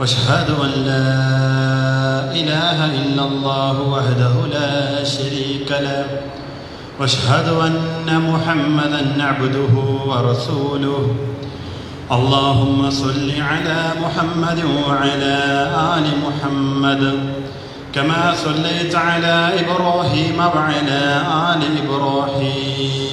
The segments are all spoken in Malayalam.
وأشهد أن لا إله إلا الله وحده لا شريك له. وأشهد أن محمدا عبده ورسوله. اللهم صل على محمد وعلى آل محمد كما صليت على إبراهيم وعلى آل إبراهيم.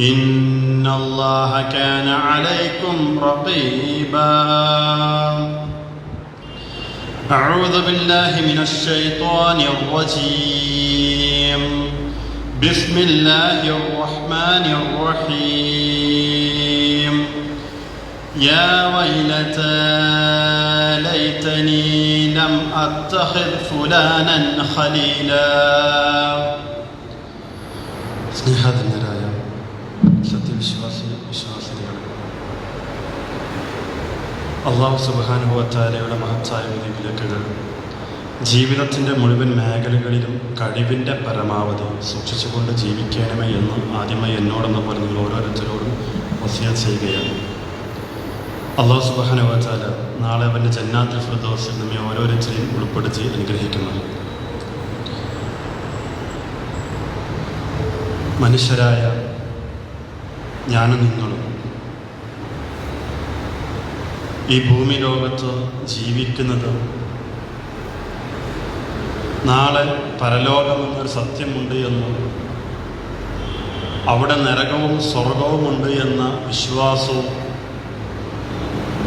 إن الله كان عليكم رقيبا. أعوذ بالله من الشيطان الرجيم. بسم الله الرحمن الرحيم. يا ويلتى ليتني لم أتخذ فلانا خليلا. هذا സത്യവിശ്വാസി വിശ്വാസികൾ അള്ളാഹു സുബാനുഭവത്താലയുടെ മഹത്തായ വിലക്കുകൾ ജീവിതത്തിന്റെ മുഴുവൻ മേഖലകളിലും കഴിവിന്റെ പരമാവധി സൂക്ഷിച്ചുകൊണ്ട് ജീവിക്കണമേ എന്ന് ആദ്യമായി എന്നോടെന്ന പോലെ നിങ്ങൾ ഓരോരുത്തരോടും വസിയ ചെയ്യുകയാണ്. അള്ളാഹു സുബാനുഭവത്താല നാളെ അവന്റെ ജന്നാത്തിൽ ഫിർദോസിൽ നമ്മെ ഓരോരുത്തരെയും ഉൾപ്പെടുത്തി അനുഗ്രഹിക്കുന്നത് മനുഷ്യരായ ഞാനും നിങ്ങളും ഈ ഭൂമി ലോകത്ത് ജീവിക്കുന്നത് നാളെ പരലോകമെന്നൊരു സത്യമുണ്ട് എന്ന് അവിടെ നരകവും സ്വർഗവുമുണ്ട് എന്ന വിശ്വാസവും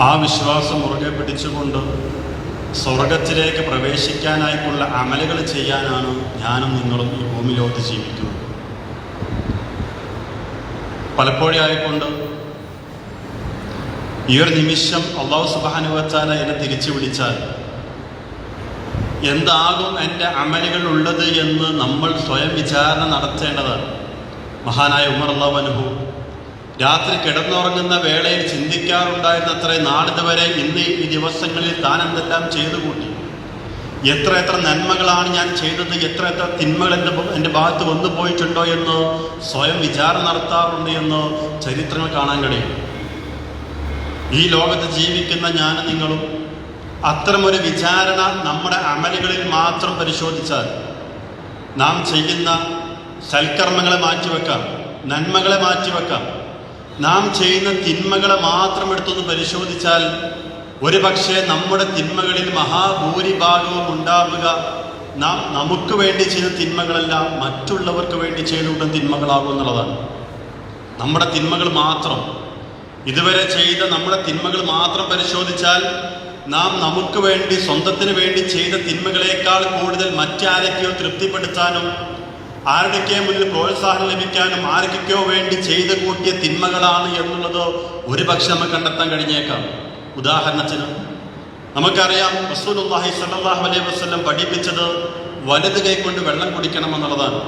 ആ വിശ്വാസം മുറുകെ പിടിച്ചുകൊണ്ട് സ്വർഗത്തിലേക്ക് പ്രവേശിക്കാനായിട്ടുള്ള അമലുകൾ ചെയ്യാനാണ് ഞാനും നിങ്ങളും ഈ ഭൂമി ലോകത്ത് ജീവിക്കുന്നത് പലപ്പോഴായിക്കൊണ്ട് ഈ ഒരു നിമിഷം അള്ളാഹു സുബാനുവച്ചാല എന്നെ തിരിച്ചു വിളിച്ചാൽ എന്താകും എന്റെ അമലുകൾ ഉള്ളത് എന്ന് നമ്മൾ സ്വയം വിചാരണ നടത്തേണ്ടതാണ്. മഹാനായ ഉമർ അള്ളാഹു അനുഭവം രാത്രി കിടന്നുറങ്ങുന്ന വേളയിൽ ചിന്തിക്കാറുണ്ടായിരുന്നത്രേ നാളിതുവരെ ഇന്ന് ഈ ദിവസങ്ങളിൽ താൻ എന്തെല്ലാം ചെയ്തു കൂട്ടി എത്ര എത്ര നന്മകളാണ് ഞാൻ ചെയ്തത് എത്ര എത്ര തിന്മകൾ എന്റെ എന്റെ ഭാഗത്ത് വന്നു പോയിട്ടുണ്ടോ എന്ന് സ്വയം വിചാരം നടത്താറുണ്ട് എന്ന് ചരിത്രങ്ങൾ കാണാൻ കഴിയും. ഈ ലോകത്ത് ജീവിക്കുന്ന ഞാൻ നിങ്ങളും അത്തരമൊരു വിചാരണ നമ്മുടെ അമലുകളിൽ മാത്രം പരിശോധിച്ചാൽ നാം ചെയ്യുന്ന സൽക്കർമ്മങ്ങളെ മാറ്റിവെക്കാം നന്മകളെ മാറ്റിവെക്കാം. നാം ചെയ്യുന്ന തിന്മകളെ മാത്രം എടുത്തൊന്ന് പരിശോധിച്ചാൽ ഒരു പക്ഷേ നമ്മുടെ തിന്മകളിൽ മഹാഭൂരിഭാഗവും ഉണ്ടാവുക. നാം നമുക്ക് വേണ്ടി ചെയ്ത തിന്മകളെല്ലാം മറ്റുള്ളവർക്ക് വേണ്ടി ചെയ്തുകൊണ്ടും തിന്മകളാകും എന്നുള്ളതാണ്. നമ്മുടെ തിന്മകൾ മാത്രം. ഇതുവരെ ചെയ്ത നമ്മുടെ തിന്മകൾ മാത്രം പരിശോധിച്ചാൽ നാം നമുക്ക് വേണ്ടി സ്വന്തത്തിന് വേണ്ടി ചെയ്ത തിന്മകളേക്കാൾ കൂടുതൽ മറ്റാരൊക്കെയോ തൃപ്തിപ്പെടുത്താനും ആരുടെയൊക്കെ മുന്നിൽ പ്രോത്സാഹനം ലഭിക്കാനും ആർക്കൊക്കെയോ വേണ്ടി ചെയ്തു കൂട്ടിയ തിന്മകളാണ് എന്നുള്ളത് ഒരുപക്ഷെ നമുക്ക് കണ്ടെത്താൻ കഴിഞ്ഞേക്കാം. ഉദാഹരണത്തിന് നമുക്കറിയാം റസൂലുള്ളാഹി സ്വല്ലല്ലാഹു അലൈഹി വസ്ലം പഠിപ്പിച്ചത് വലത് കൈ കൊണ്ട് വെള്ളം കുടിക്കണം എന്നുള്ളതാണ്.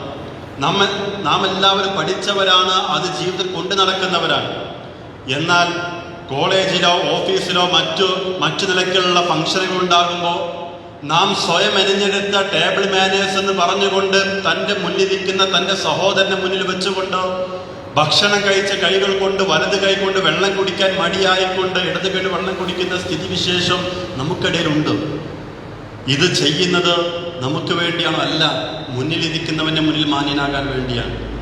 നമ്മ നാം എല്ലാവരും പഠിച്ചവരാണ് അത് ജീവിതത്തിൽ കൊണ്ടു നടക്കുന്നവരാണ്. എന്നാൽ കോളേജിലോ ഓഫീസിലോ മറ്റു മറ്റു നിലയ്ക്കുള്ള ഫംഗ്ഷനുകൾ ഉണ്ടാകുമ്പോൾ നാം സ്വയം എരിഞ്ഞെടുത്ത ടേബിൾ മാനേഴ്സ് എന്ന് പറഞ്ഞുകൊണ്ട് തന്റെ മുന്നിലിരിക്കുന്ന തന്റെ സഹോദരന്റെ മുന്നിൽ വെച്ചുകൊണ്ട് ഭക്ഷണം കഴിച്ച കൈകൾ കൊണ്ട് വലത് കൈ കൊണ്ട് വെള്ളം കുടിക്കാൻ മടിയായിക്കൊണ്ട് ഇടത് കൈ വെള്ളം കുടിക്കുന്ന സ്ഥിതിവിശേഷം നമുക്കിടയിലുണ്ട്. ഇത് ചെയ്യുന്നത് നമുക്ക് വേണ്ടിയാണോ? അല്ല മുന്നിലിരിക്കുന്നവന്റെ മുന്നിൽ മാന്യനാകാൻ വേണ്ടിയാണ്.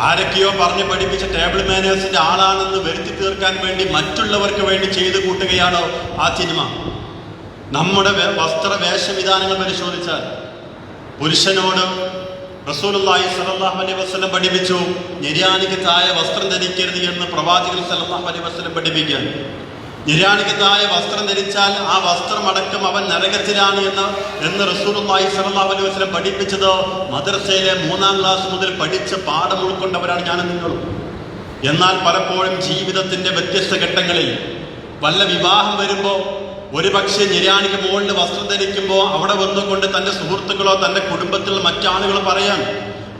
ആരൊക്കെയോ പറഞ്ഞ് പഠിപ്പിച്ച ടേബിൾ മാനേഴ്സിന്റെ ആളാണെന്ന് വരുത്തി തീർക്കാൻ വേണ്ടി മറ്റുള്ളവർക്ക് വേണ്ടി ചെയ്തു കൂട്ടുകയാണോ ആ സിനിമ? നമ്മുടെ വസ്ത്ര വേഷവിധാനങ്ങൾ പരിശോധിച്ചാൽ പുരുഷനോട് റസൂലുള്ളാഹി സ്വല്ലല്ലാഹു അലൈഹി വസല്ലം പഠിപ്പിച്ചു നിര്യാണിക്ക് താഴെ വസ്ത്രം ധരിക്കരുത് എന്ന് പ്രവാചകൻ സ്വല്ലല്ലാഹു അലൈഹി വസല്ലം പഠിപ്പിക്കാൻ. നിര്യാണിക്ക് താഴെ വസ്ത്രം ധരിച്ചാൽ ആ വസ്ത്രം അടക്കം അവൻ നരകത്തിലാണ് എന്ന് എന്ന് റസൂലുള്ളാഹി സ്വല്ലല്ലാഹു അലൈഹി വസല്ലം പഠിപ്പിച്ചത് മദ്രസയിലെ മൂന്നാം ക്ലാസ് മുതൽ പഠിച്ച് പാഠം ഉൾക്കൊണ്ടവരാണ് ഞാനും നിങ്ങളും. എന്നാൽ പലപ്പോഴും ജീവിതത്തിന്റെ വ്യത്യസ്ത ഘട്ടങ്ങളിൽ വല്ല വിവാഹം വരുമ്പോൾ ഒരു പക്ഷേ നിര്യാണിക്ക് മുകളിൽ വസ്ത്രം ധരിക്കുമ്പോൾ അവിടെ വന്നുകൊണ്ട് തന്റെ സുഹൃത്തുക്കളോ തന്റെ കുടുംബത്തിൽ മറ്റാളുകൾ പറയാം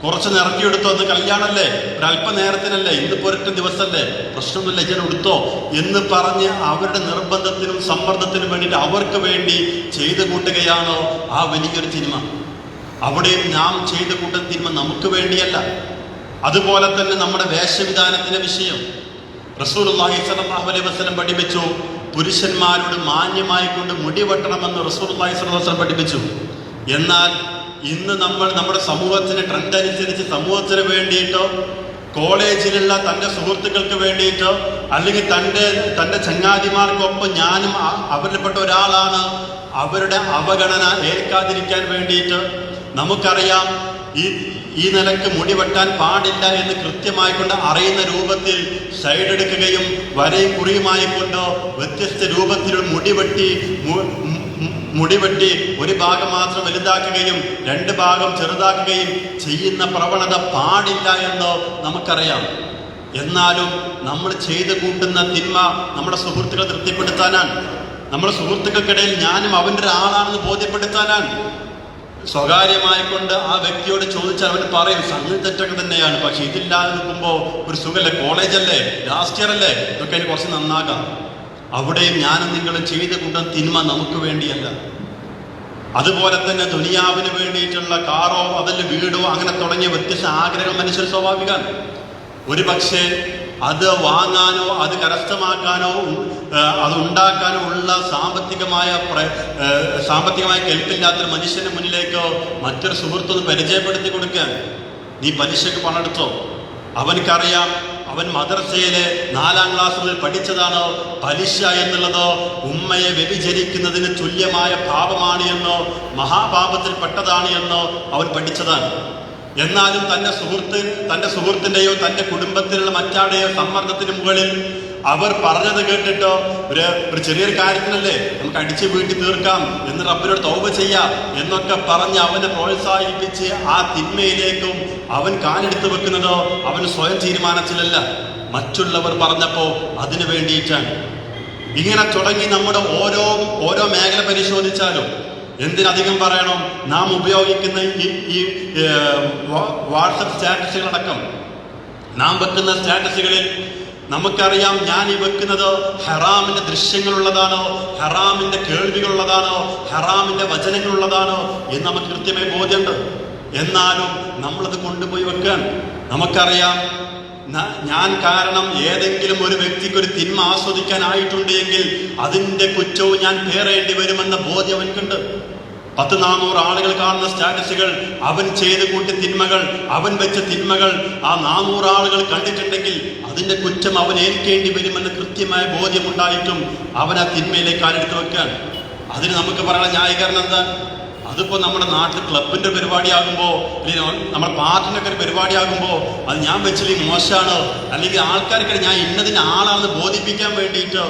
കുറച്ച് നിറക്കിയെടുത്തോ അത് കല്യാണല്ലേ? ഒരല്പനേരത്തിനല്ലേ? ഇന്ന് പൊരട്ട ദിവസമല്ലേ പ്രശ്നമൊന്നുമില്ല ഇങ്ങനെ എടുത്തോ. എന്ന് പറഞ്ഞ് അവരുടെ നിർബന്ധത്തിനും സമ്മർദ്ദത്തിനും വേണ്ടിയിട്ട് അവർക്ക് വേണ്ടി ചെയ്തു കൂട്ടുകയാണോ ആ വലിയൊരു സിനിമ അവിടെയും നാം ചെയ്തു കൂട്ടുന്ന തിന്മ നമുക്ക് വേണ്ടിയല്ല. അതുപോലെ തന്നെ നമ്മുടെ വേഷവിധാനത്തിന്റെ വിഷയം. റസൂലുള്ളാഹി സ്വല്ലല്ലാഹു അലൈഹി വസ്ലം പഠിപ്പിച്ചു പുരുഷന്മാരോട് മാന്യമായിക്കൊണ്ട് മുടി വെട്ടണമെന്ന് അലൈഹി വസല്ലം പഠിപ്പിച്ചു. എന്നാൽ ഇന്ന് നമ്മൾ നമ്മുടെ സമൂഹത്തിന് ട്രെൻഡ് അനുസരിച്ച് സമൂഹത്തിന് വേണ്ടിയിട്ടോ കോളേജിലുള്ള തന്റെ സുഹൃത്തുക്കൾക്ക് വേണ്ടിയിട്ടോ അല്ലെങ്കിൽ തന്റെ തന്റെ ചങ്ങാതിമാർക്കൊപ്പം ഞാനും അവരിൽപ്പെട്ട ഒരാളാണ് അവരുടെ അവഗണന ഏൽക്കാതിരിക്കാൻ വേണ്ടിയിട്ട് നമുക്കറിയാം ഈ ഈ നിലയ്ക്ക് മുടി വെട്ടാൻ പാടില്ല എന്ന് കൃത്യമായിക്കൊണ്ട് അറിയുന്ന രൂപത്തിൽ സൈഡ് എടുക്കുകയും വരയും കുറിയുമായി കൊണ്ടോ വ്യത്യസ്ത രൂപത്തിൽ മുടി വെട്ടി മുടി വെട്ടി ഒരു ഭാഗം മാത്രം വലുതാക്കുകയും രണ്ട് ഭാഗം ചെറുതാക്കുകയും ചെയ്യുന്ന പ്രവണത പാടില്ല എന്ന് നമുക്കറിയാം. എന്നാലും നമ്മൾ ചെയ്തു കൂട്ടുന്ന തിന്മ നമ്മുടെ സുഹൃത്തുക്കളെ തൃപ്തിപ്പെടുത്താനാണ്. നമ്മുടെ സുഹൃത്തുക്കൾക്കിടയിൽ ഞാനും അവന്റെ ഒരാളാണെന്ന് ബോധ്യപ്പെടുത്താനാണ്. സ്വകാര്യമായി കൊണ്ട് ആ വ്യക്തിയോട് ചോദിച്ചാൽ അവൻ പറയും സംഗതി തെറ്റൊക്കെ തന്നെയാണ് പക്ഷെ ഇതില്ലാതെ നിൽക്കുമ്പോൾ ഒരു സുഖല്ലേ? കോളേജല്ലേ? ലാസ്റ്റ് ഇയർ അല്ലേ? ഇതൊക്കെ എനിക്ക് കുറച്ച് നന്നാകാം അവിടെയും ഞാനും നിങ്ങളും ചെയ്ത് കൂട്ടം തിന്മ നമുക്ക് വേണ്ടിയല്ല. അതുപോലെ തന്നെ ദുനിയാവിന് വേണ്ടിയിട്ടുള്ള കാറോ അതല്ല വീടോ അങ്ങനെ തുടങ്ങിയ വ്യത്യസ്ത ആഗ്രഹം മനുഷ്യർ സ്വാഭാവികമാണ്. ഒരു പക്ഷേ അത് വാങ്ങാനോ അത് കരസ്ഥമാക്കാനോ അത് ഉണ്ടാക്കാനോ ഉള്ള സാമ്പത്തികമായ സാമ്പത്തികമായ കെൽപ്പില്ലാത്തൊരു മനുഷ്യന്റെ മുന്നിലേക്കോ മറ്റൊരു സുഹൃത്തൊന്ന് പരിചയപ്പെടുത്തി കൊടുക്കാൻ നീ പലിശക്ക് പണെടുത്തോ അവനക്കറിയാം അവൻ മദർസയിലെ നാലാം ക്ലാസ് മുതൽ പഠിച്ചതാണോ പലിശ എന്നുള്ളതോ. ഉമ്മയെ വ്യഭിചരിക്കുന്നതിന് തുല്യമായ പാപമാണ് എന്നോ മഹാപാപത്തിൽ പെട്ടതാണ് എന്നോ അവൻ പഠിച്ചതാണ്. എന്നാലും തന്റെ സുഹൃത്ത് തന്റെ സുഹൃത്തിന്റെയോ തന്റെ കുടുംബത്തിലുള്ള മറ്റാടെയോ സമ്മർദ്ദത്തിന് മുകളിൽ അവർ പറഞ്ഞത് കേട്ടിട്ടോ ഒരു ഒരു ചെറിയൊരു കാര്യത്തിനല്ലേ നമുക്ക് അടിച്ച് വീട്ടി തീർക്കാം എന്ന് റബ്ബിനോട് തൗബ ചെയ്യാം എന്നൊക്കെ പറഞ്ഞ് അവനെ പ്രോത്സാഹിപ്പിച്ച് ആ തിന്മയിലേക്കും അവൻ കാലെടുത്ത് വെക്കുന്നതോ അവൻ സ്വയം തീരുമാനത്തിലല്ല. മറ്റുള്ളവർ പറഞ്ഞപ്പോ അതിനു വേണ്ടിയിട്ടാണ്. ഇങ്ങനെ തുടങ്ങി നമ്മുടെ ഓരോ ഓരോ മേഖല പരിശോധിച്ചാലും എന്തിനധികം പറയണം? നാം ഉപയോഗിക്കുന്ന ഈ വാട്സപ്പ് സ്റ്റാറ്റസുകളടക്കം. നാം വെക്കുന്ന സ്റ്റാറ്റസുകളിൽ നമുക്കറിയാം ഞാൻ ഈ വെക്കുന്നത് ഹറാമിന്റെ ദൃശ്യങ്ങളുള്ളതാണോ? ഹറാമിന്റെ കേൾവികളുള്ളതാണോ? ഹറാമിന്റെ വചനങ്ങളുള്ളതാണോ? എന്ന് നമുക്ക് കൃത്യമായി ബോധ്യമുണ്ട്. എന്നാലും നമ്മളത് കൊണ്ടുപോയി വെക്കാൻ നമുക്കറിയാം ഞാൻ കാരണം ഏതെങ്കിലും ഒരു വ്യക്തിക്ക് ഒരു തിന്മ ആസ്വദിക്കാനായിട്ടുണ്ട് എങ്കിൽ അതിന്റെ കുറ്റവും ഞാൻ പേറേണ്ടി വരുമെന്ന ബോധ്യം അവൻക്കുണ്ട് പത്ത് നാനൂറ് ആളുകൾ കാണുന്ന സ്റ്റാറ്റസുകൾ അവൻ ചെയ്ത് കൂട്ടിയ തിന്മകൾ അവൻ വെച്ച തിന്മകൾ ആ നാനൂറ് ആളുകൾ കണ്ടിട്ടുണ്ടെങ്കിൽ അതിന്റെ കുറ്റം അവൻ ഏൽക്കേണ്ടി വരുമെന്ന് കൃത്യമായ ബോധ്യമുണ്ടായിട്ടും അവൻ ആ തിന്മയിലേക്ക് ആരെടുത്ത് വെക്കാൻ അതിന് നമുക്ക് പറയാനുള്ള ന്യായീകരണം എന്താ? അതിപ്പോ നമ്മുടെ നാട്ടിൽ ക്ലബിന്റെ പരിപാടിയാകുമ്പോ അല്ലെങ്കിൽ നമ്മുടെ ഒക്കെ ഒരു പരിപാടിയാകുമ്പോ അത് ഞാൻ വെച്ചില്ലെങ്കിൽ മോശമാണ്? അല്ലെങ്കിൽ ആൾക്കാർക്ക് ഞാൻ ഇന്നതിന് ആളാണെന്ന് ബോധിപ്പിക്കാൻ വേണ്ടിയിട്ട്?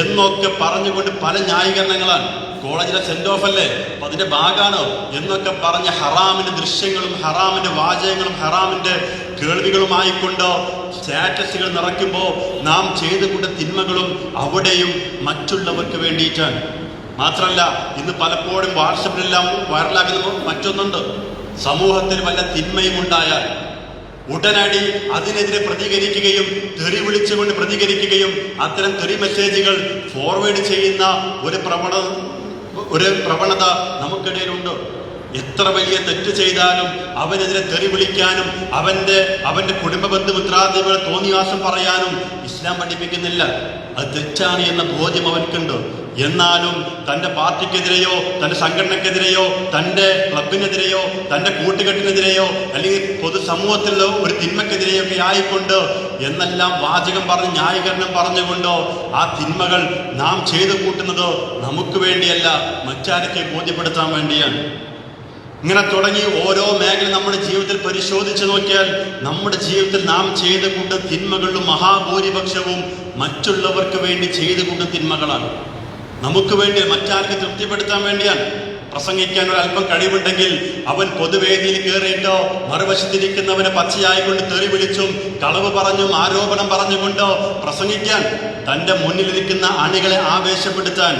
എന്നൊക്കെ പറഞ്ഞുകൊണ്ട് പല ന്യായീകരണങ്ങളാണ്. കോളേജിലെ സെന്റ് ഓഫ് അല്ലേ അപ്പൊ അതിന്റെ ഭാഗമാണ് എന്നൊക്കെ പറഞ്ഞ ഹറാമിന്റെ ദൃശ്യങ്ങളും ഹറാമിന്റെ വാചകങ്ങളും ഹറാമിന്റെ കേൾവികളുമായിക്കൊണ്ട് സ്റ്റാറ്റസുകൾ നിറയ്ക്കുമ്പോൾ നാം ചെയ്തുകൊണ്ട തിന്മകളും അവിടെയും മറ്റുള്ളവർക്ക് വേണ്ടിയിട്ടാണ് മാത്രമല്ല ഇന്ന് പലപ്പോഴും വാട്സപ്പിലെല്ലാം വൈറലാകുന്ന. മറ്റൊന്നുണ്ട്. സമൂഹത്തിൽ വല്ല തിന്മയും ഉണ്ടായാൽ ഉടനടി അതിനെതിരെ പ്രതികരിക്കുകയും തെറി വിളിച്ചുകൊണ്ട് പ്രതികരിക്കുകയും അത്തരം തെറി മെസ്സേജുകൾ ഫോർവേഡ് ചെയ്യുന്ന ഒരു പ്രവണ ഒരു പ്രവണത നമുക്കിടയിലുണ്ട്. എത്ര വലിയ തെറ്റ് ചെയ്താലും അവനെതിരെ തെറി വിളിക്കാനും അവന്റെ അവന്റെ കുടുംബ ബന്ധു ബന്ധുമിത്രാദികളെ തോന്നിയാസം പറയാനും ഇസ്ലാം പഠിപ്പിക്കുന്നില്ല. അത് തെറ്റാണ് എന്ന ബോധ്യം അവൻക്കുണ്ട്. എന്നാലും തന്റെ പാർട്ടിക്കെതിരെയോ തന്റെ സംഘടനക്കെതിരെയോ തന്റെ ക്ലബിനെതിരെയോ തന്റെ കൂട്ടുകെട്ടിനെതിരെയോ അല്ലെങ്കിൽ പൊതുസമൂഹത്തിലോ ഒരു തിന്മക്കെതിരെയോ ഒക്കെ ആയിക്കൊണ്ട് എന്നെല്ലാം വാചകം പറഞ്ഞ് ന്യായീകരണം പറഞ്ഞുകൊണ്ടോ ആ തിന്മകൾ നാം ചെയ്തു കൂട്ടുന്നത് നമുക്ക് വേണ്ടിയല്ല മറ്റാരൊക്കെ ബോധ്യപ്പെടുത്താൻ വേണ്ടിയാണ്. ഇങ്ങനെ തുടങ്ങി ഓരോ മേഖല നമ്മുടെ ജീവിതത്തിൽ പരിശോധിച്ച് നോക്കിയാൽ നമ്മുടെ ജീവിതത്തിൽ നാം ചെയ്തു കൂട്ടുന്ന തിന്മകളിലും മഹാഭൂരിപക്ഷവും മറ്റുള്ളവർക്ക് വേണ്ടി ചെയ്തു കൂട്ടുന്ന തിന്മകളാണ്. നമുക്ക് വേണ്ടി മറ്റാർക്ക് തൃപ്തിപ്പെടുത്താൻ വേണ്ടിയാണ്. പ്രസംഗിക്കാൻ ഒരു അല്പം കഴിവുണ്ടെങ്കിൽ അവൻ പൊതുവേദിയിൽ കയറിയിട്ടോ മറുവശത്തിരിക്കുന്നവനെ പച്ചയായിക്കൊണ്ട് തെറി വിളിച്ചും കളവ് പറഞ്ഞും ആരോപണം പറഞ്ഞുകൊണ്ടോ പ്രസംഗിക്കാൻ തന്റെ മുന്നിലിരിക്കുന്ന അണികളെ ആവേശപ്പെടുത്താൻ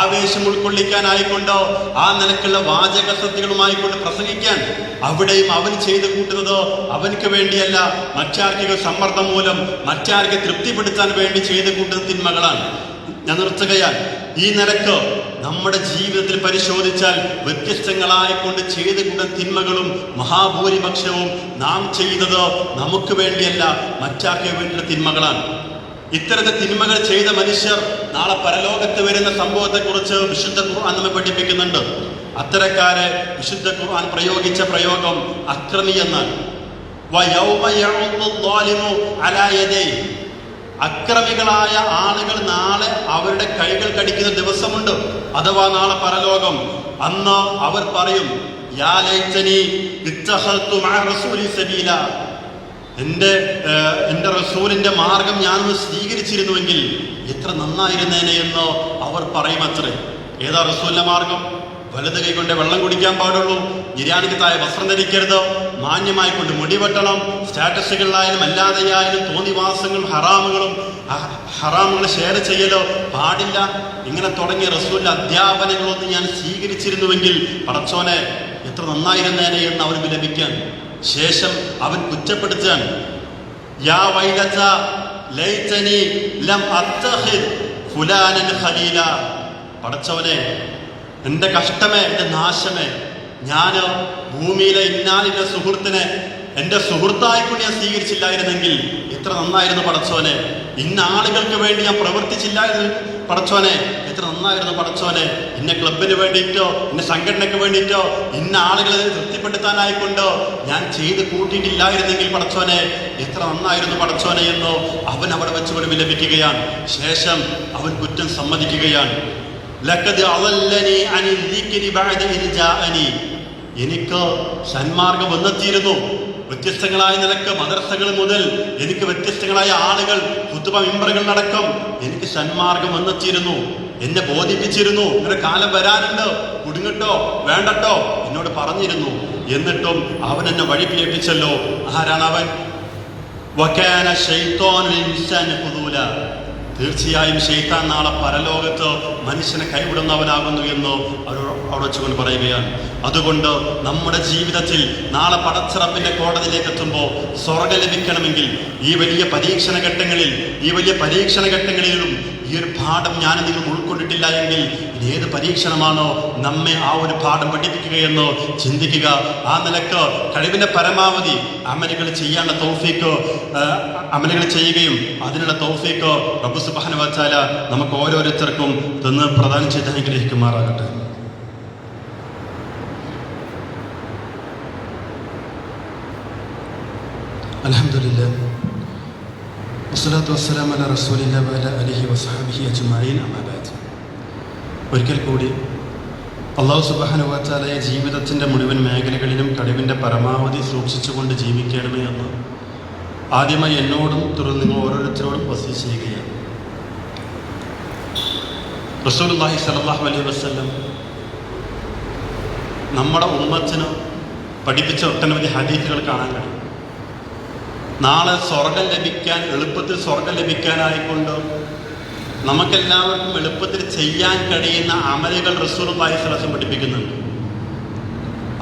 ആവേശം ഉൾക്കൊള്ളിക്കാനായിക്കൊണ്ടോ ആ നിലക്കുള്ള വാചക സത്യങ്ങളുമായിക്കൊണ്ട് പ്രസംഗിക്കാൻ അവിടെയും അവൻ ചെയ്തു കൂട്ടുന്നത് അവനക്ക് വേണ്ടിയല്ല. മറ്റാർക്കൊക്കെ സമ്മർദ്ദം മൂലം മറ്റാർക്ക് തൃപ്തിപ്പെടുത്താൻ വേണ്ടി ചെയ്തു കൂട്ടുന്ന തിന്മകളാണ്. ഞാൻ നിർത്തുകയാൽ ഈ നിരക്ക് നമ്മുടെ ജീവിതത്തിൽ പരിശോധിച്ചാൽ വ്യത്യസ്തങ്ങളായിക്കൊണ്ട് ചെയ്ത കൂടെ തിന്മകളും മഹാഭൂരിപക്ഷവും നാം ചെയ്യുന്നത് നമുക്ക് വേണ്ടിയല്ല മറ്റാർക്ക് വേണ്ടിയുള്ള തിന്മകളാണ്. ഇത്തരത്തിൽ തിന്മകൾ ചെയ്ത മനുഷ്യർ നാളെ പരലോകത്ത് വരുന്ന സംഭവത്തെക്കുറിച്ച് വിശുദ്ധ ഖുർആൻ നമ്മെ പഠിപ്പിക്കുന്നുണ്ട്. അത്തരക്കാരെ വിശുദ്ധ ഖുർആൻ പ്രയോഗിച്ച പ്രയോഗം അക്രമി എന്നാണ് അക്രമികളായ ആളുകൾ നാളെ അവരുടെ കൈകൾ കടിക്കുന്ന ദിവസമുണ്ട്. അഥവാ നാളെ പരലോകം. അന്ന് അവർ പറയും എന്റെ എന്റെ റസൂലിന്റെ മാർഗം ഞാനൊന്ന് സ്വീകരിച്ചിരുന്നുവെങ്കിൽ എത്ര നന്നായിരുന്നേനെ എന്ന് അവർ പറയുമത്രേ. ഏതാ റസൂലിന്റെ മാർഗം? വലത് കൈ കൊണ്ട് വെള്ളം കുടിക്കാൻ പാടുള്ളൂ. നിര്യാണിക്ക് താഴെ വസ്ത്രം ധരിക്കരുത്. മാന്യമായി കൊണ്ട് മുടി വെട്ടണം. സ്റ്റാറ്റസുകളിലായാലും അല്ലാതെയായാലും തോന്നിവാസങ്ങളും ഹറാമുകളും ഹറാമുകൾ ഷെയർ ചെയ്യലോ പാടില്ല. ഇങ്ങനെ തുടങ്ങിയ റസൂലിന്റെ അധ്യാപനങ്ങളൊന്നും ഞാൻ സ്വീകരിച്ചിരുന്നുവെങ്കിൽ പടച്ചോനെ എത്ര നന്നായിരുന്നേനെ എന്ന് അവർ വിലപിക്കാൻ. ശേഷം അവൻ കുറ്റപ്പെടുത്താൻ. യാ ലം ഖലീല. പടച്ചവനെ എന്റെ കഷ്ടമേ എന്റെ നാശമേ. ഞാൻ ഭൂമിയിലെ ഇന്നാലിന്റെ സുഹൃത്തിനെ എന്റെ സുഹൃത്തായിക്കൊണ്ട് ഞാൻ സ്വീകരിച്ചില്ലായിരുന്നെങ്കിൽ എത്ര നന്നായിരുന്നു പടച്ചോനെ. ഇന്ന ആളുകൾക്ക് വേണ്ടി ഞാൻ പ്രവർത്തിച്ചില്ലായിരുന്നു പടച്ചോനെ. എത്ര നന്നായിരുന്നു പടച്ചോനെ. ഇന്ന ക്ലബിന് വേണ്ടിയിട്ടോ ഇന്ന സംഘടനയ്ക്ക് വേണ്ടിയിട്ടോ ഇന്ന ആളുകളെ തൃപ്തിപ്പെടുത്താനായിക്കൊണ്ടോ ഞാൻ ചെയ്ത് കൂട്ടിയിട്ടില്ലായിരുന്നെങ്കിൽ പടച്ചോനെ എത്ര നന്നായിരുന്നു പടച്ചോനെ എന്നോ അവൻ അവിടെ വെച്ചുകൊണ്ട് വിലപിക്കുകയാണ് ശേഷം അവൻ കുറ്റം സമ്മതിക്കുകയാണ്. ലഖദ് അളല്ലനി അനിൽ ദിക്രി ബഅദ എനിക്ക് സന്മാർഗം വന്നെത്തിയിരുന്നു. വ്യത്യസ്തങ്ങളായ നിലയ്ക്ക് മദർസകൾ മുതൽ എനിക്ക് വ്യത്യസ്തങ്ങളായ ആളുകൾ കുത്തുബ നടക്കും. എനിക്ക് സന്മാർഗം വന്നെത്തിയിരുന്നു. എന്നെ ബോധിപ്പിച്ചിരുന്നു. ഇങ്ങനെ കാലം വരാനുണ്ട് കുടുങ്ങട്ടോ വേണ്ടട്ടോ എന്നോട് പറഞ്ഞിരുന്നു. എന്നിട്ടും അവൻ എന്നെ വഴി പിഴപ്പിച്ചല്ലോ ആരാണ് അവൻ. തീർച്ചയായും ഷെയ്ത്താൻ നാളെ പരലോകത്ത് മനുഷ്യനെ കൈവിടുന്നവനാകുന്നു എന്ന് അവർ അവിടെ വെച്ചുകൊണ്ട് പറയുകയാണ്. അതുകൊണ്ട് നമ്മുടെ ജീവിതത്തിൽ നാളെ പടച്ചിറപ്പിന്റെ കോടതിയിലേക്ക് എത്തുമ്പോൾ സ്വർഗം ലഭിക്കണമെങ്കിൽ ഈ വലിയ പരീക്ഷണ ഘട്ടങ്ങളിൽ ഈ വലിയ പരീക്ഷണ ഘട്ടങ്ങളിലും ഈ ഒരു പാഠം ഞാൻ നിങ്ങൾ ഉൾക്കൊണ്ടിട്ടില്ല എങ്കിൽ ഏത് പരീക്ഷണമാണോ നമ്മെ ആ ഒരു പാഠം പഠിപ്പിക്കുകയെന്നോ ചിന്തിക്കുക. ആ നിലയ്ക്ക് കഴിവിന്റെ പരമാവധി അമലുകൾ ചെയ്യാനുള്ള തോഫീക്ക് അമലുകൾ ചെയ്യുകയും അതിനുള്ള തോഫീക്ക് റബ്ബു സുബ്ഹാനഹു വ തആല നമുക്ക് ഓരോരുത്തർക്കും തന്ന് പ്രദാനം ചെയ്ത് അനുഗ്രഹിക്കുമാറാകട്ടെ. അലഹമില്ല വസ്സലാത്തു വസ്സലാം അല റസൂലി അലഹി വസഹബിഹി അജ്മഈൻ. അമ്മാ ബഅദ് ഒരിക്കൽ കൂടി അള്ളാഹു തആലയെ ജീവിതത്തിന്റെ മുഴുവൻ മേഖലകളിലും കഴിവിന്റെ പരമാവധി സൂക്ഷിച്ചുകൊണ്ട് ജീവിക്കണമേ എന്ന് ആദ്യമായി എന്നോടും തുടർന്ന് നിങ്ങൾ ഓരോരുത്തരോടും വസീ ചെയ്യുകയാണ്. റസൂലുള്ളാഹി സലാഹു അലൈഹി വസല്ലം നമ്മുടെ ഉമ്മത്തിന് പഠിപ്പിച്ച ഒട്ടനവധി ഹദീഫുകൾ കാണാൻ കഴിയും. നാളെ സ്വർഗം ലഭിക്കാൻ എളുപ്പത്തിൽ സ്വർഗം ലഭിക്കാനായിക്കൊണ്ട് നമുക്കെല്ലാവർക്കും എളുപ്പത്തിൽ ചെയ്യാൻ കഴിയുന്ന അമലുകൾ അലൈഹി വസല്ലം പഠിപ്പിക്കുന്നുണ്ട്.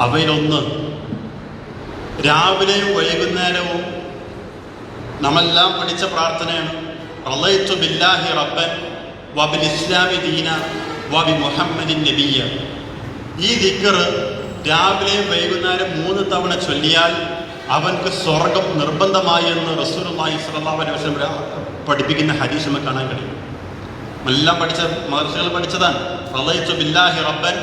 അവയിലൊന്ന് രാവിലെയും വൈകുന്നേരവും നമ്മെല്ലാം പഠിച്ച പ്രാർത്ഥനയാണ്. റളൈത്തു ബില്ലാഹി റബ്ബൻ വബിൽ ഇസ്ലാമി ദീന വബി മുഹമ്മദിൻ നബിയ ഈ ദിക്കർ രാവിലെയും വൈകുന്നേരം മൂന്ന് തവണ ചൊല്ലിയാൽ അവൻക്ക് സ്വർഗം നിർബന്ധമായി എന്ന് റസൂലുള്ളാഹി സ്വല്ലല്ലാഹു അലൈഹി വസല്ലം പഠിപ്പിക്കുന്ന ഹരീഷ് കാണാൻ കഴിയും. എല്ലാം പഠിച്ച മഹർഷികൾ പഠിച്ചതാണ്. റളൈത്തു ബില്ലാഹി റബ്ബൻ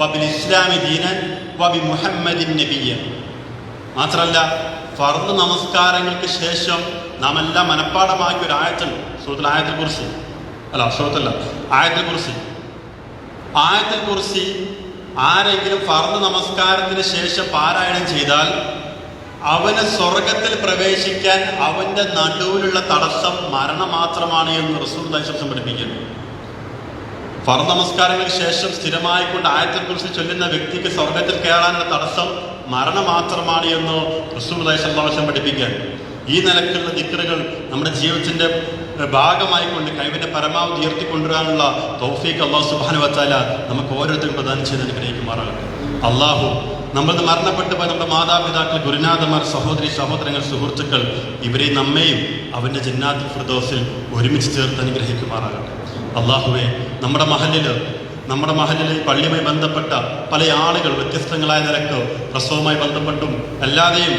വബിൽ ഇസ്ലാമി ദീനൻ വബി മുഹമ്മദിൻ നബിയ മാത്രമല്ല ഫർദ് നമസ്കാരങ്ങൾക്ക് ശേഷം നാം എല്ലാം മനഃപ്പാടമാക്കിയ ഒരു ആയത്തുണ്ട്. സുഹൃത്തിൽ ആയത്തിൽ കുറിച്ച് അല്ല സുഹൃത്തല്ല ആയത്തിൽ കുറിച്ച് ആയത്തിൽ കുറിച്ച് ആരെങ്കിലും ഫർദ് നമസ്കാരത്തിന് ശേഷം പാരായണം ചെയ്താൽ അവന് സ്വർഗത്തിൽ പ്രവേശിക്കാൻ അവന്റെ നടുവിലുള്ള തടസ്സം മരണം മാത്രമാണ് എന്ന് റസൂൽ ദൈശം പഠിപ്പിക്കുന്നു. ഫറ നമസ്കാരങ്ങൾക്ക് ശേഷം സ്ഥിരമായിക്കൊണ്ട് ആയത്തെ കുറിച്ച് ചൊല്ലുന്ന വ്യക്തിക്ക് സ്വർഗത്തിൽ കയറാനുള്ള തടസ്സം മരണം മാത്രമാണ് എന്ന് റസൂൽ ദൈശം പഠിപ്പിക്കാൻ ഈ നിലക്കുള്ള ദിക്കറുകൾ നമ്മുടെ ജീവിതത്തിന്റെ ഭാഗമായി കൊണ്ട് കഴിവിന്റെ പരമാവധി ഉയർത്തിക്കൊണ്ടുവരാനുള്ള തൗഫീഖ് അള്ളാഹു സുബാനു വച്ചാല നമുക്ക് ഓരോരുത്തരും പ്രധാനം ചെയ്ത് അനുഗ്രഹിക്കുമാറാകട്ടെ. അള്ളാഹു നമ്മൾ മരണപ്പെട്ടു പോയ നമ്മുടെ മാതാപിതാക്കൾ ഗുരുനാഥന്മാർ സഹോദരി സഹോദരങ്ങൾ സുഹൃത്തുക്കൾ ഇവരെ നമ്മയും അവന്റെ ജന്നാത്തിൽ ഫിർദോസിൽ ഒരുമിച്ച് ചേർത്ത് അനുഗ്രഹിക്കുമാറാകട്ടെ. അള്ളാഹുവെ നമ്മുടെ മഹലിൽ നമ്മുടെ മഹലിൽ പള്ളിയുമായി ബന്ധപ്പെട്ട പല ആളുകൾ വ്യത്യസ്തങ്ങളായ നിരക്ക് പ്രസവവുമായി ബന്ധപ്പെട്ടും അല്ലാതെയും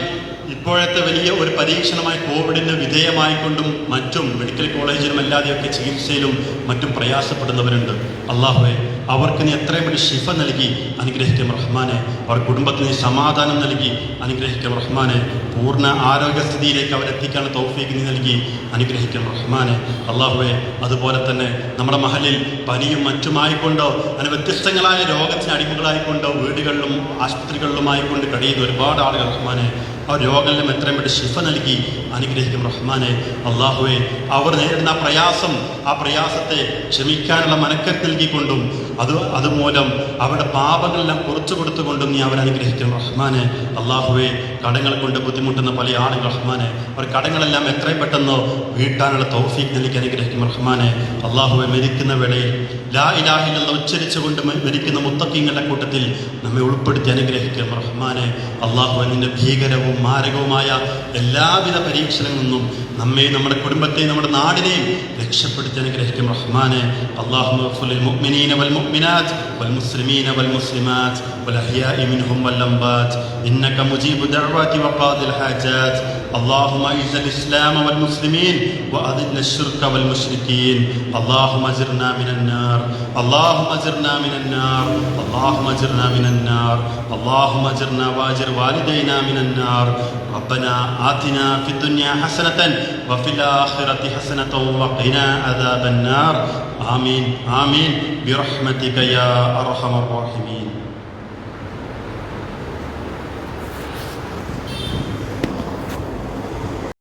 ഇപ്പോഴത്തെ വലിയ ഒരു പരീക്ഷണമായി കോവിഡിന് വിധേയമായിക്കൊണ്ടും മറ്റും മെഡിക്കൽ കോളേജിലും അല്ലാതെയൊക്കെ ചികിത്സയിലും മറ്റും പ്രയാസപ്പെടുന്നവരുണ്ട്. അള്ളാഹുവെ അവർക്ക് നീ എത്രയും വലിയ ശിഫ നൽകി അനുഗ്രഹിക്കും റഹ്മാനെ. അവർ കുടുംബത്തിന് സമാധാനം നൽകി അനുഗ്രഹിക്കും റഹ്മാനെ. പൂർണ ആരോഗ്യസ്ഥിതിയിലേക്ക് അവരെത്തിക്കാനുള്ള തോഫീക്ക് നീ നൽകി അനുഗ്രഹിക്കും റഹ്മാനെ. അള്ളാഹുവെ അതുപോലെ തന്നെ നമ്മുടെ മഹലിൽ പനിയും മറ്റുമായിക്കൊണ്ടോ അങ്ങനെ വ്യത്യസ്തങ്ങളായ രോഗത്തിന് അടിമകളായിക്കൊണ്ടോ വീടുകളിലും ആശുപത്രികളിലുമായിക്കൊണ്ട് കഴിയുന്ന ഒരുപാട് ആളുകൾ റഹ്മാനെ ആ രോഗങ്ങളിലും എത്രയും വേണ്ടി ശിഫ നൽകി അനുഗ്രഹിക്കും റഹ്മാനെ. അള്ളാഹുവെ അവർ നേരിടുന്ന പ്രയാസം ആ പ്രയാസത്തെ ക്ഷമിക്കാനുള്ള മനക്കരുത്ത് നൽകിക്കൊണ്ടും അത് അതുമൂലം അവരുടെ പാപങ്ങളെല്ലാം കുറച്ചു കൊടുത്തുകൊണ്ടും നീ അവരെ അനുഗ്രഹിക്കും റഹ്മാനെ. അള്ളാഹുവെ കടങ്ങൾ കൊണ്ട് ബുദ്ധിമുട്ടുന്ന പല ആളുകൾ റഹ്മാനെ അവർ കടങ്ങളെല്ലാം എത്രയും പെട്ടെന്ന് വീട്ടാനുള്ള തൗഫീഖ് നൽകി അനുഗ്രഹിക്കും റഹ്മാനെ. അള്ളാഹുവെ മരിക്കുന്ന വേളയിൽ ലാ ഇലാഹില്ലെന്ന് ഉച്ചരിച്ചുകൊണ്ട് മരിക്കുന്ന മുത്തക്കിങ്ങളുടെ കൂട്ടത്തിൽ നമ്മെ ഉൾപ്പെടുത്തി അനുഗ്രഹിക്കും റഹ്മാനെ. അള്ളാഹുവെ നിന്റെ ഭീകരവും മാരകവുമായ എല്ലാവിധ പരീക്ഷണങ്ങളിൽ നിന്നും നമ്മെ നമ്മുടെ കുടുംബത്തെയും നമ്മുടെ നാടിനെയും രക്ഷപ്പെടുത്തി അനുഗ്രഹിക്കും റഹ്മാനെ المؤمنين والمؤمنات والمسلمين والمسلمات والأحياء منهم والأموات إنك مجيب الدعوات وقاضي الحاجات اللهم اعز الإسلام والمسلمين وأذل الشرك والمشركين اللهم أجرنا من النار اللهم أجرنا من النار اللهم أجرنا من النار اللهم أجرنا وأجر والدينا من النار ربنا آتنا في الدنيا حسنة وفي الآخرة حسنة وقنا عذاب النار. آمين. آمين. برحمتك يا أرحم الراحمين.